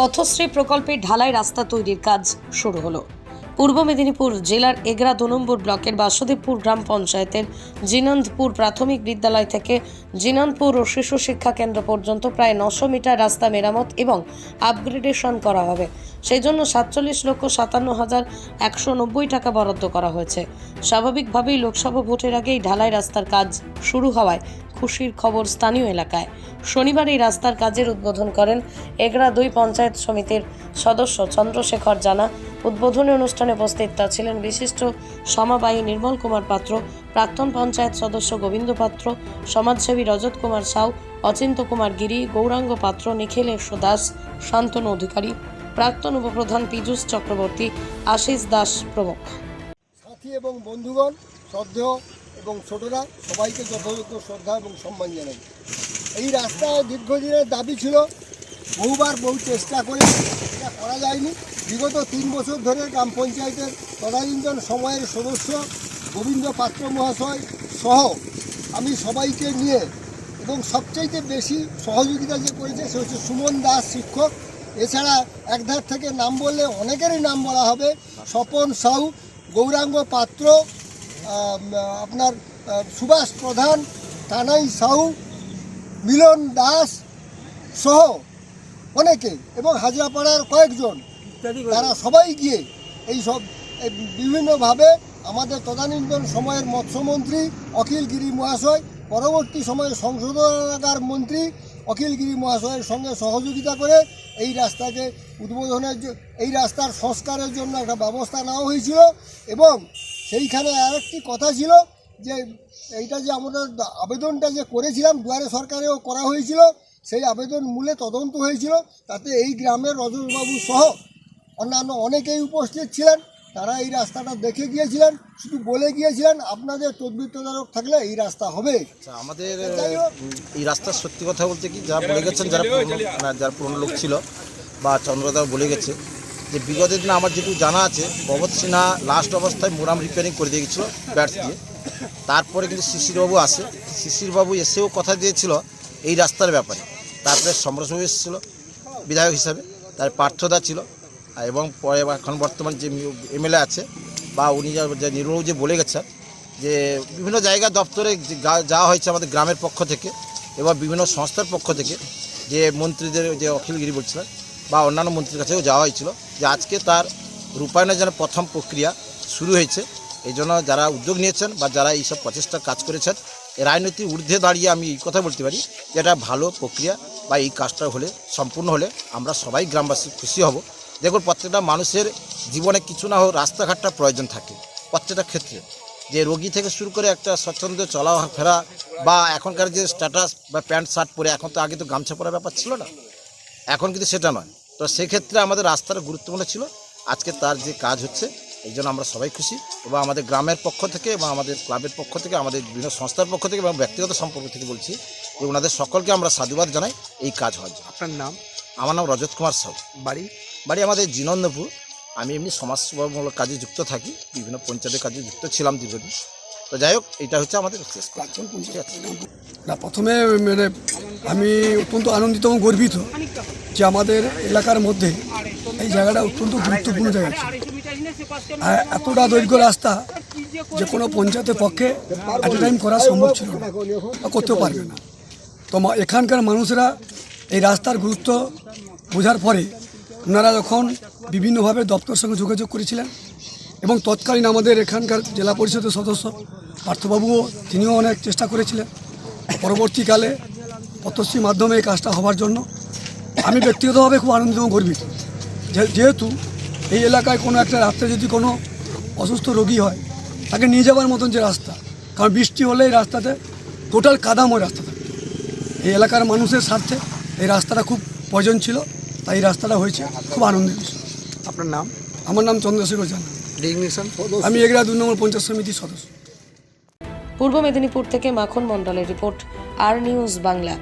পথশ্রী প্রকল্পের ঢালাই রাস্তা তৈরির কাজ শুরু হলো। পূর্ব মেদিনীপুর জেলার এগরা দু নম্বর ব্লকের বাসুদেবপুর গ্রাম পঞ্চায়েতের জিনন্দপুর প্রাথমিক বিদ্যালয় থেকে জিনন্দপুর ও শিশু শিক্ষা কেন্দ্র পর্যন্ত প্রায় নশো মিটার রাস্তা মেরামত এবং আপগ্রেডেশন করা হবে। সেই জন্য সাতচল্লিশ লক্ষ সাতান্ন হাজার একশো নব্বই টাকা বরাদ্দ করা হয়েছে। স্বাভাবিকভাবেই লোকসভা ভোটের আগেই ঢালাই রাস্তার কাজ শুরু হওয়ায় খুশির খবর স্থানীয় এলাকায়। শনিবার এই রাস্তার কাজের উদ্বোধন করেন এগরা দুই পঞ্চায়েত সমিতির সদস্য চন্দ্রশেখর জানা। উদ্বোধনী অনুষ্ঠানে উপস্থিত ছিলেন বিশিষ্ট সমাবাহী নির্মল কুমার পাত্র, প্রাক্তন পঞ্চায়েত সদস্য গোবিন্দ পাত্র, সমাজসেবী রজত কুমার সাউ, অচিন্ত কুমার গিরি, গৌরাঙ্গ পাত্র নিখিলেশ দাস, শান্তনু অধিকারী, প্রাক্তন উপপ্রধান পীযূষ চক্রবর্তী, আশিস দাস প্রমুখ। সাথী এবং বন্ধুগণ, শ্রদ্ধেয় এবং ছোটরা সবাইকে যথাযথ শ্রদ্ধা এবং সম্মান জানাই। এই রাস্তায় দীর্ঘদিনের দাবি ছিল, বহুবার বহু চেষ্টা করে এটা করা যায়নি। বিগত তিন বছর ধরে গ্রাম পঞ্চায়েতের তদানীন্তন সময়ের সদস্য গোবিন্দ পাত্র মহাশয় সহ আমি সবাইকে নিয়ে এবং সবচাইতে বেশি সহযোগিতা যে করেছে সে হচ্ছে সুমন দাস শিক্ষক। এছাড়া একধার থেকে নাম বললে অনেকেরই নাম বলা হবে। স্বপন সাউ গৌরাঙ্গ পাত্র আপনার সুভাষ প্রধান কানাই সাহু মিলন দাস সহ অনেকে এবং হাজরাপাড়ার কয়েকজন তারা সবাই গিয়ে এই সব বিভিন্নভাবে আমাদের তদানীন্তন সময়ের মৎস্যমন্ত্রী অখিল গিরি মহাশয় পরবর্তী সময়ে সংশোধনাগার মন্ত্রী অখিল গিরি মহাশয়ের সঙ্গে সহযোগিতা করে এই রাস্তাকে উদ্বোধনের এই রাস্তার সংস্কারের জন্য একটা ব্যবস্থা নেওয়া হয়েছিল এবং সেইখানে আরেকটি কথা ছিল যে এইটা যে আমাদের দা- আবেদনটা যে করেছিলাম দুয়ারে সরকারেও করা হয়েছিল, সেই আবেদন মূলে তদন্ত হয়েছিল, তাতে এই গ্রামের রজতবাবু সহ অন্যান্য অনেকেই উপস্থিত ছিলেন। তারা এই রাস্তাটা দেখে গিয়েছিলেন শুধু বলে গিয়েছিলেন আপনাদের তদবির তদারক থাকলে এই রাস্তা হবে। আচ্ছা আমাদের এই রাস্তার সত্যি কথা বলতে কি যারা বলে গেছেন যারা পুরনো যারা পুরনো লোক ছিল বা চন্দ্রদা বলে গেছে যে বিগত দিনে আমার যেটুকু জানা আছে ভগৎ সিনহা লাস্ট অবস্থায় মোরাম রিপেয়ারিং করে দিয়ে গেছিল ব্যাটস দিয়ে। তারপরে কিন্তু শিশিরবাবু আসে শিশিরবাবু এসেও কথা দিয়েছিল এই রাস্তার ব্যাপারে। তারপরে সমরসবাবু এসেছিল বিধায়ক হিসাবে তার পার্থদা ছিল এবং পরে এখন বর্তমান যে এমএলএ আছে, বা উনি যে নির্মল যে বলে গেছেন, যে বিভিন্ন জায়গা দপ্তরে যাওয়া হয়েছে আমাদের গ্রামের পক্ষ থেকে, এবং বিভিন্ন সংস্থার পক্ষ থেকে, যে মন্ত্রীদের যে অখিলগিরি বলছিলেন, বা অন্যান্য মন্ত্রীর কাছেও যাওয়া হয়েছিল, যে আজকে তার রূপায়ণের যেন প্রথম প্রক্রিয়া শুরু হয়েছে, এই জন্য যারা উদ্যোগ নিয়েছেন, বা যারা এইসব প্রচেষ্টা কাজ করেছেন এই রাজনৈতিক ঊর্ধ্বে দাঁড়িয়ে আমি এই কথা বলতে পারি, যে এটা ভালো প্রক্রিয়া, বা এই কাজটা হলে, সম্পূর্ণ হলে আমরা সবাই গ্রামবাসী খুশি হব। দেখুন প্রত্যেকটা মানুষের জীবনে কিছু না হোক রাস্তাঘাটটা প্রয়োজন থাকে প্রত্যেকটা ক্ষেত্রে। যে রোগী থেকে শুরু করে একটা স্বচ্ছন্দে চলা ফেরা বা এখনকার যে স্ট্যাটাস বা প্যান্ট শার্ট পরে এখন তো আগে তো গামছা পরার ব্যাপার ছিল না। এখন কিন্তু সেটা নয়। তো সেক্ষেত্রে আমাদের রাস্তাটা গুরুত্বপূর্ণ ছিল। আজকে তার যে কাজ হচ্ছে এই জন্য আমরা সবাই খুশি এবং আমাদের গ্রামের পক্ষ থেকে এবং আমাদের ক্লাবের পক্ষ থেকে আমাদের বিভিন্ন সংস্থার পক্ষ থেকে এবং ব্যক্তিগত সম্পর্ক থেকে বলছি যে ওনাদের সকলকে আমরা সাধুবাদ জানাই এই কাজ হওয়ার জন্য। আপনার নাম? আমার নাম রজত কুমার সাউ বাড়ি? বাড়ি আমাদের জিনন্দপুর। আমি এমনি সমাজসেবামূলক কাজে যুক্ত থাকি বিভিন্ন পঞ্চায়েতের কাজে যুক্ত ছিলাম দীর্ঘদিন। তো যাই হোক এটা হচ্ছে আমাদের না প্রথমে মানে আমি অত্যন্ত আনন্দিত এবং গর্বিত যে আমাদের এলাকার মধ্যে এই জায়গাটা অত্যন্ত গুরুত্বপূর্ণ জায়গা ছিল। আর এতটা দৈর্ঘ্য রাস্তা যে কোনো পঞ্চায়েতের পক্ষে অ্যাট টাইম করা সম্ভব ছিল না বা করতেও পারবে না। তো এখানকার মানুষরা এই রাস্তার গুরুত্ব বোঝার পরে ওনারা যখন বিভিন্নভাবে দপ্তরের সঙ্গে যোগাযোগ করেছিলেন এবং তৎকালীন আমাদের এখানকার জেলা পরিষদের সদস্য পার্থবাবুও তিনিও অনেক চেষ্টা করেছিলেন। পরবর্তীকালে পথশ্রীর মাধ্যমে এই কাজটা হওয়ার জন্য। আমি ব্যক্তিগতভাবে খুব আনন্দিত এবং গর্বিত। যেহেতু এই এলাকায় কোনো একটা রাত্রে যদি কোনো অসুস্থ রোগী হয়, তাকে নিয়ে যাওয়ার মতন যে রাস্তা, কারণ বৃষ্টি হলে এই রাস্তাতে টোটাল কাদাময় রাস্তা থাকে। এই এলাকার মানুষের স্বার্থে এই রাস্তাটা খুব প্রয়োজন ছিল। তাই এই রাস্তাটা হয়েছে। খুব আনন্দের বিষয়। আপনার নাম? আমার নাম চন্দ্রশেখর জানা। আমি এগরা দু নম্বর পঞ্চায়েত সমিতির সদস্য। পূর্ব মেদিনীপুর থেকে মাখন মণ্ডলের রিপোর্ট আর নিউজ বাংলা।